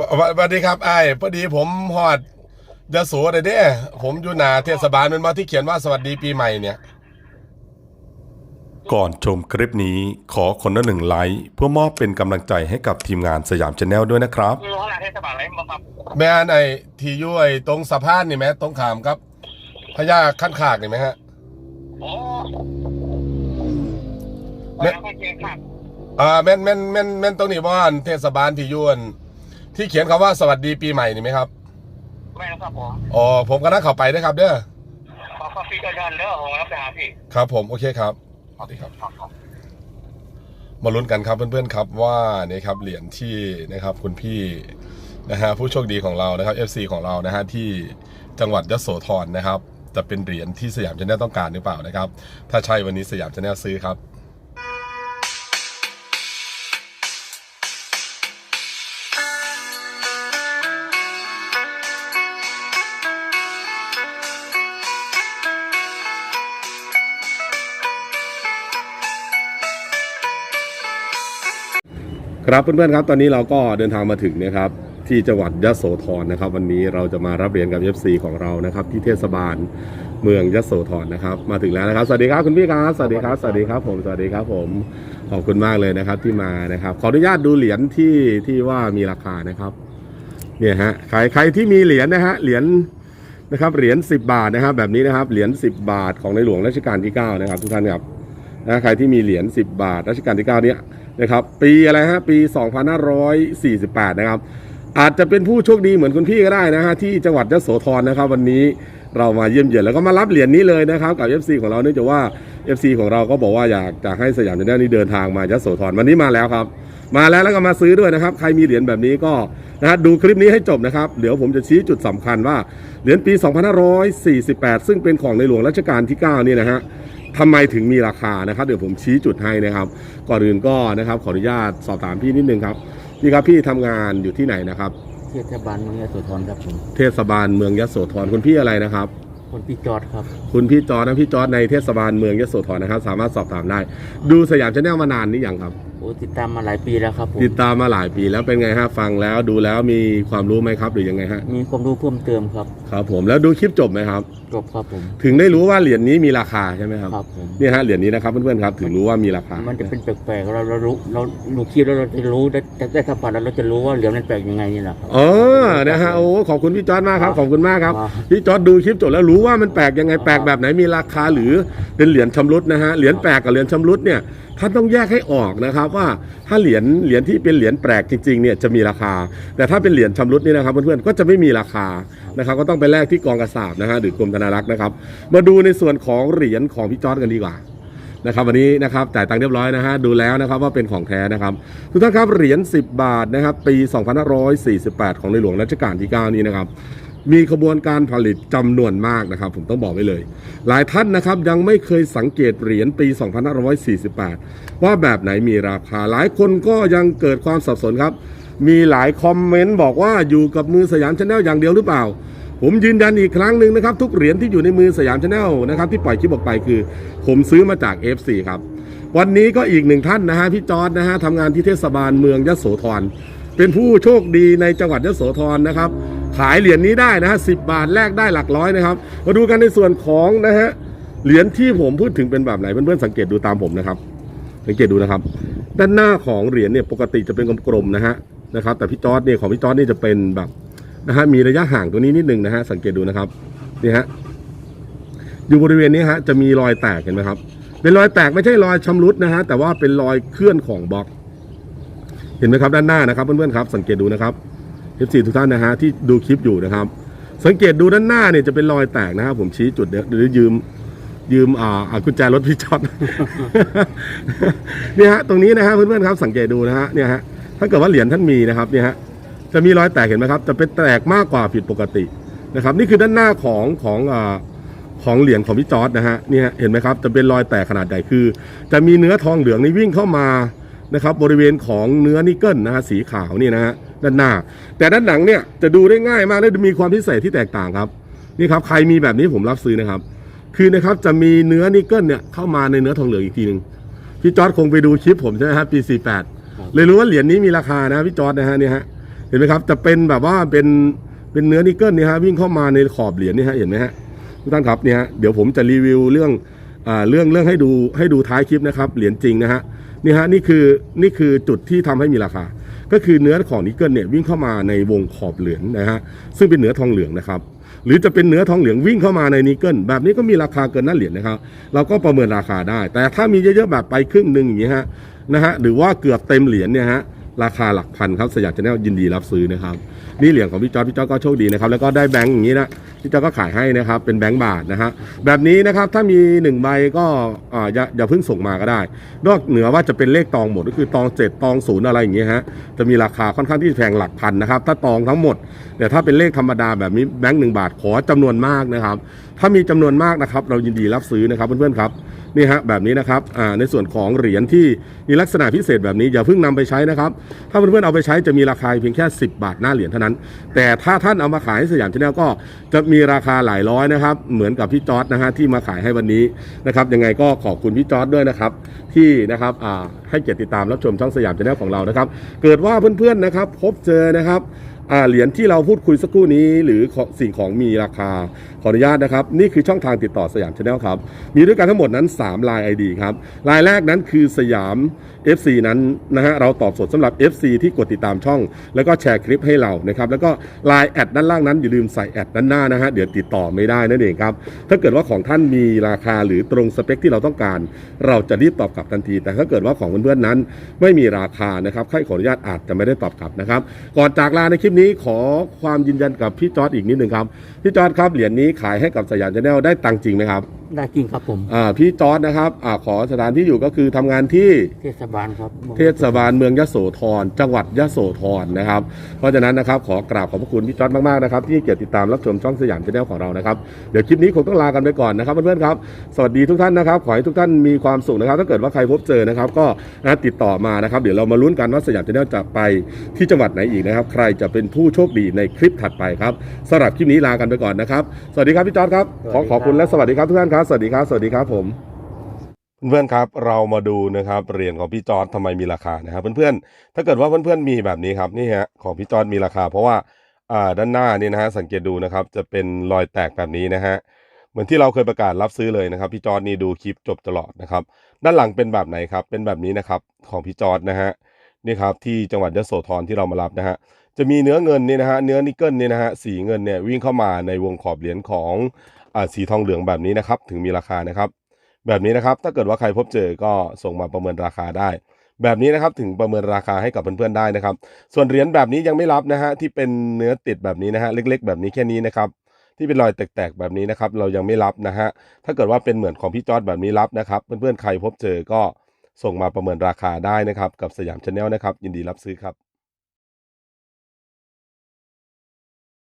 วสวัสดีครับไอ้ายพอดีผมฮอดยโสเลยเด้ ผมอยู่หนาเทศบาลมันมาที่เขียนว่าสวัสดีปีใหม่เนี่ย ก่อนชมคลิปนี้ขอคนละหนึ่งไลค์เพื่อมอบเป็นกำลังใจให้กับทีมงานสยามชาแนลด้วยนะครับอยู่ขนาดเทศบาลอะไรมาครับแม่นไอ้ที่อยู่ไอ้ตรงสะพานนี่ไหมตรงขามครับพญาขั้นขากนี่ไหมฮะ โอ้แม่แล้วก็เจ๊ครับอ่าแม่นแม่นแม่นแม่นตรงนี้บ้านเทศบาลที่อยวน ที่เขียนคำว่าสวัสดีปีใหม่นี่ไหมครับไม่แล้วครับผมอ๋อผมก็นั่งเข้าไปนะครับเด้อขอคอฟฟี่กันกันเด้อผมรับไปหาพี่ครับ ผมโอเคครับสวัสดีครับ มาลุ้นกันครับเพื่อนๆครับว่านี่ครับเหรียญที่นะครับคุณพี่นะฮะผู้โชคดีของเรานะครับ FC ของเรานะฮะที่จังหวัดยโสธรนะครับ จะเป็นเหรียญที่สยามชาแนลต้องการหรือเปล่านะครับ ถ้าใช่วันนี้สยามชาแนลซื้อครับ ครับเพื่อนๆครับตอนนี้เราก็เดินทางมาถึงนะครับที่จังหวัดยโสธรนะครับ วันนี้เราจะมารับเหรียญกับ FC ของเรานะครับ ที่เทศบาลเมืองยโสธรนะครับ มาถึงแล้วนะครับ สวัสดีครับคุณพี่ครับสวัสดีครับสวัสดีครับผมสวัสดีครับผมขอบคุณมากเลยนะครับที่มานะครับ ขออนุญาตดูเหรียญที่ที่ว่ามีราคานะครับเนี่ยฮะใครใครที่มีเหรียญนะฮะเหรียญนะครับเหรียญ10 บาทนะครับ แบบนี้นะครับเหรียญ10 บาทของในหลวงรัชกาลที่9นะครับทุกท่านครับนะใครที่มีเหรียญ10 บาทรัชกาลที่9เนี้ย นะครับปีอะไรฮะปี 2548 นะครับ อาจจะเป็นผู้โชคดีเหมือนคุณพี่ก็ได้นะฮะที่จังหวัดยโสธรนะครับ วันนี้เรามาเยี่ยมเยือนแล้วก็มารับเหรียญนี้เลยนะครับกับ FC ของเราเนื่องจากว่า FC ของเราก็บอกว่าอยากจะให้สยามชาแนลนี้เดินทางมายโสธรวันนี้มาแล้วครับ มาแล้วแล้วก็มาซื้อด้วยนะครับ ใครมีเหรียญแบบนี้ก็นะฮะดูคลิปนี้ให้จบนะครับ เดี๋ยวผมจะชี้จุดสำคัญว่าเหรียญปี 2548 ซึ่งเป็นของในหลวงรัชกาลที่ 9 นี่นะฮะ ทำไมถึงมีราคานะครับ เดี๋ยวผมชี้จุดให้นะครับ ก่อนอื่นก็นะครับขออนุญาตสอบถามพี่นิดนึงครับพี่ครับพี่ทำงานอยู่ที่ไหนนะครับ เทศบาลเมืองยโสธรครับผมเทศบาลเมืองยโสธรคุณพี่อะไรนะครับ คนพี่จอดครับ คุณพี่จอร์นะพี่จอร์ดในเทศบาลเมืองยโสธรนะครับ สามารถสอบถามได้ ดูสยามชาแนลมานานนี่ยังครับ โอ้ติดตามมาหลายปีแล้วครับผมติดตามมาหลายปีแล้วเป็นไงฮะฟังแล้วดูแล้วมีความรู้ไหมครับหรือยังไงฮะมีความรู้เพิ่มเติมครับครับ ผมแล้วดูคลิปจบไหมครับ จบครับผมถึงได้รู้ว่าเหรียญนี้มีราคาใช่ไหมครับครับผมเนี่ยฮะเหรียญนี้นะครับเพื่อนๆครับ ถึงรู้ว่ามีราคา มันจะเป็นแปลกๆเราเรารู้เราดูคลิปแล้วเราจะรู้ได้ได้ได้สัมผัสแล้วเราจะรู้ว่าเหรียญมันแปลกยังไงนี่แหละครับอ๋อนะฮะโอ้ขอบคุณพี่จอร์ดมากครับขอบคุณมากครับครับพี่จอร์ดดูคลิปจบแล้วรู้ว่ามันแปลกยังไงแปลกแบบไหนมีราคาหรือเป็นเหรียญชำรุดนะฮะเหรียญแปลกกับเหรียญชำรุดเนี่ย ท่านต้องแยกให้ออกนะครับว่าถ้าเหรียญเหรียญที่เป็นเหรียญแปลกจริงๆเนี่ยจะมีราคา แต่ถ้าเป็นเหรียญชำรุดนี่นะครับเพื่อนๆก็จะไม่มีราคานะครับ ก็ต้องไปแลกที่กองกระสาบนะฮะหรือกรมธนารักษ์นะครับ มาดูในส่วนของเหรียญของพี่จอร์ดกันดีกว่านะครับวันนี้นะครับจ่ายตังค์เรียบร้อยนะฮะดูแล้วนะครับว่าเป็นของแท้นะครับทุกท่านครับเหรียญ10 บาทนะครับปี 2548 ของในหลวงรัชกาลที่ 9 นี้นะครับ มีขบวนการผลิตจำนวนมากนะครับ ผมต้องบอกไว้เลย หลายท่านนะครับยังไม่เคยสังเกตเหรียญปี 2548 ว่าแบบไหนมีราคา หลายคนก็ยังเกิดความสับสนครับ มีหลายคอมเมนต์บอกว่าอยู่กับมือสยามชาแนลอย่างเดียวหรือเปล่า ผมยืนยันอีกครั้งหนึ่งนะครับ ทุกเหรียญที่อยู่ในมือสยามชาแนลนะครับที่ปล่อยคลิปออกไปคือ ผมซื้อมาจาก FC ครับวันนี้ก็อีกหนึ่งท่านนะฮะพี่จอร์ดนะฮะทำงานที่เทศบาลเมืองยโสธรเป็นผู้โชคดีในจังหวัดยโสธรนะครับ ขายเหรียญนี้ได้นะฮะสิบาทแลกได้หลักร้อยนะครับ มาดูกันในส่วนของนะฮะเหรียญที่ผมพูดถึงเป็นแบบไหนเพื่อนๆสังเกตดูตามผมนะครับ สังเกตดูนะครับ ด้านหน้าของเหรียญเนี่ยปกติจะเป็นกลมๆนะฮะนะครับ แต่พี่จอร์ดเนี่ยของพี่จอร์ดนี่จะเป็นแบบนะฮะมีระยะห่างตัวนี้นิดนึงนะฮะสังเกตดูนะครับนี่ฮะอยู่บริเวณนี้ฮะจะมีรอยแตกเห็นไหมครับ เป็นรอยแตกไม่ใช่รอยชำรุดนะฮะแต่ว่าเป็นรอยเคลื่อนของบล็อก เห็นไหมครับด้านหน้านะครับเพื่อนๆครับ สังเกตดูนะครับ F4 ทุกท่านนะฮะที่ดูคลิปอยู่นะครับ สังเกตดูด้านหน้าเนี่ยจะเป็นรอยแตกนะครับ ผมชี้จุดเดี๋ยวเดี๋ยวยืมยืมอ่ากุญแจรถพี่จอดเนี่ยฮะตรงนี้นะฮะเพื่อนๆครับสังเกตดูนะฮะเนี่ยฮะถ้าเกิดว่าเหรียญท่านมีนะครับเนี่ยฮะจะมีรอยแตกเห็นไหมครับจะเป็นแตกมากกว่าผิดปกตินะครับ นี่คือด้านหน้าของของอ่าของเหรียญของพี่จอร์ดนะฮะเนี่ยเห็นไหมครับจะเป็นรอยแตกขนาดใหญ่คือ จะมีเนื้อทองเหลืองนี่วิ่งเข้ามานะครับบริเวณของเนื้อนิกเกิลนะฮะสีขาวนี่นะฮะ ด้านหน้า แต่ด้านหลังเนี่ยจะดูได้ง่ายมากและมีความพิเศษที่แตกต่างครับนี่ครับใครมีแบบนี้ผมรับซื้อนะครับ คือนะครับจะมีเนื้อนิกเกิลเนี่ยเข้ามาในเนื้อทองเหลืองอีกทีหนึ่งพี่จอร์ดคงไปดูคลิปผมใช่ไหมครับปี 48 เลยรู้ว่าเหรียญนี้มีราคานะพี่จอร์ดนะฮะเนี่ยฮะเห็นไหมครับจะเป็นแบบว่าเป็นเป็นเนื้อนิกเกิลเนี่ยฮะวิ่งเข้ามาในขอบเหรียญนี่ฮะเห็นไหมฮะทุกท่านครับเนี่ยฮะเดี๋ยวผมจะรีวิวเรื่องอ่าเรื่องเรื่องให้ดูให้ดูท้ายคลิปนะครับเหรียญจริงนะฮะนี่ฮะนี่คือนี่คือจุดที่ทำให้มีราคา ก็คือเนื้อของนิกเกิลเนี่ยวิ่งเข้ามาในวงขอบเหลืองนะฮะซึ่งเป็นเนื้อทองเหลืองนะครับหรือจะเป็นเนื้อทองเหลืองวิ่งเข้ามาในนิกเกิลแบบนี้ก็มีราคาเกินหน้าเหรียญนะครับ เราก็ประเมินราคาได้ แต่ถ้ามีเยอะๆแบบไปครึ่งหนึ่งอย่างนี้ฮะนะฮะหรือว่าเกือบเต็มเหรียญเนี่ยฮะ ราคาหลักพันครับสยามชาแนลยินดีรับซื้อนะครับ นี่เหรียญของพี่จอร์ดพี่จอร์ดก็โชคดีนะครับ แล้วก็ได้แบงค์อย่างนี้นะพี่จอร์ดก็ขายให้นะครับ เป็นแบงค์บาทนะฮะแบบนี้นะครับถ้ามีหนึ่งใบก็อ่าอย่าอย่าเพิ่งส่งมาก็ได้ นอกเหนือว่าจะเป็นเลขตองหมดก็คือตองเจ็ดตองศูนย์อะไรอย่างเงี้ยฮะจะมีราคาค่อนข้างที่จะแพงหลักพันนะครับ ถ้าตองทั้งหมดแต่ถ้าเป็นเลขธรรมดาแบบนี้แบงค์หนึ่งบาทขอจำนวนมากนะครับ ถ้ามีจำนวนมากนะครับ เรายินดีรับซื้อนะครับเพื่อนๆครับ นี่ฮะแบบนี้นะครับในส่วนของเหรียญที่มีลักษณะพิเศษแบบนี้อย่าเพิ่งนำไปใช้นะครับถ้าเพื่อนๆเอาไปใช้จะมีราคาเพียงแค่ 10 บาทหน้าเหรียญเท่านั้น แต่ถ้าท่านเอามาขายให้สยามชาแนลก็จะมีราคาหลายร้อยนะครับ เหมือนกับพี่จอร์ดนะฮะที่มาขายให้วันนี้นะครับยังไงก็ขอบคุณพี่จอร์ดด้วยนะครับที่นะครับให้เกียรติติดตามรับชมช่องสยามชาแนลของเรานะครับ เกิดว่าเพื่อนๆนะครับ พบเจอนะครับ เหรียญที่เราพูดคุยสักครู่นี้ หรือสิ่งของมีราคาขออนุญาตนะครับ นี่คือช่องทางติดต่อสยามชาแนลครับ มีด้วยกันทั้งหมดนั้น 3 ลาย ID ครับลายแรกนั้นคือสยาม FC นั้นนะฮะเราตอบสดสำหรับ FC ที่กดติดตามช่อง แล้วก็แชร์คลิปให้เรานะครับแล้วก็ลายแอดด้านล่างนั้นอย่าลืมใส่แอดด้านหน้านะฮะเดี๋ยวติดต่อไม่ได้นั่นเองครับถ้าเกิดว่าของท่านมีราคาหรือตรงสเปคที่เราต้องการ เราจะรีบตอบกลับทันที แต่ถ้าเกิดว่าของเพื่อนๆนั้น ไม่มีราคานะครับใครขออนุญาตอาจจะไม่ได้ตอบกลับนะครับ ก่อนจากลาในคลิปนี้ขอความยืนยันกับพี่จอร์ดอีกนิดหนึ่งครับพี่จอร์ดครับเหรียญนี้ขายให้กับสยามชาแนลได้ตังค์จริงไหมครับ ได้จริงครับผมอ่าพี่จอร์ดนะครับอ่าขอสถานที่อยู่ก็คือทำงานที่ เทศบาลครับเทศบาลเมืองยโสธรจังหวัดยโสธรนะครับ เพราะฉะนั้นนะครับขอกราบขอบพระคุณพี่จอร์ดมากๆนะครับที่ให้เกียรติติดตามรับชมช่องสยามชาแนลของเรานะครับเดี๋ยวคลิปนี้คงต้องลากันไปก่อนนะครับเพื่อนๆครับสวัสดีทุกท่านนะครับ ขอให้ทุกท่านมีความสุขนะครับ ถ้าเกิดว่าใครพบเจอนะครับ ก็นะติดต่อมานะครับ เดี๋ยวเรามาลุ้นกันว่าสยามชาแนลจะไปที่จังหวัดไหนอีกนะครับ ใครจะเป็นผู้โชคดีในคลิปถัดไปครับสำหรับคลิปนี้ลากันไปก่อนนะครับ สวัสดีครับพี่จอร์ดครับขอขอบคุณและสวัสดีครับทุกท่านครับสวัสดีครับ สวัสดีครับผม เพื่อนๆครับ เรามาดูนะครับเหรียญของพี่จอร์ดทำไมมีราคานะครับ เพื่อนๆ ถ้าเกิดว่าเพื่อนๆมีแบบนี้ครับนี่ฮะของพี่จอร์ดมีราคา เพราะว่าอ่าด้านหน้านี่นะฮะสังเกตดูนะครับ จะเป็นรอยแตกแบบนี้นะฮะเหมือนที่เราเคยประกาศรับซื้อเลยนะครับ พี่จอร์ดนี่ดูคลิปจบตลอดนะครับ ด้านหลังเป็นแบบไหนครับ เป็นแบบนี้นะครับของพี่จอร์ดนะฮะนี่ครับที่จังหวัดยโสธรที่เรามารับนะฮะจะมีเนื้อเงินนี่นะฮะเนื้อนิกเกิลนี่นะฮะสีเงินเนี่ยวิ่งเข้ามาในวงขอบเหรียญของ สีทองเหลืองแบบนี้นะครับ ถึงมีราคานะครับ แบบนี้นะครับถ้าเกิดว่าใครพบเจอก็ส่งมาประเมินราคาได้ แบบนี้นะครับถึงประเมินราคาให้กับเพื่อนๆได้นะครับ ส่วนเหรียญแบบนี้ยังไม่รับนะฮะที่เป็นเนื้อติดแบบนี้นะฮะเล็ก ๆ แบบนี้แค่นี้นะครับที่เป็นรอยแตกๆแบบนี้นะครับเรายังไม่รับนะฮะถ้าเกิดว่าเป็นเหมือนของพี่จอร์ดแบบนี้รับนะครับเพื่อนๆใครพบเจอก็ส่งมาประเมินราคาได้นะครับ กับสยามชาแนลนะครับ ยินดีรับซื้อครับ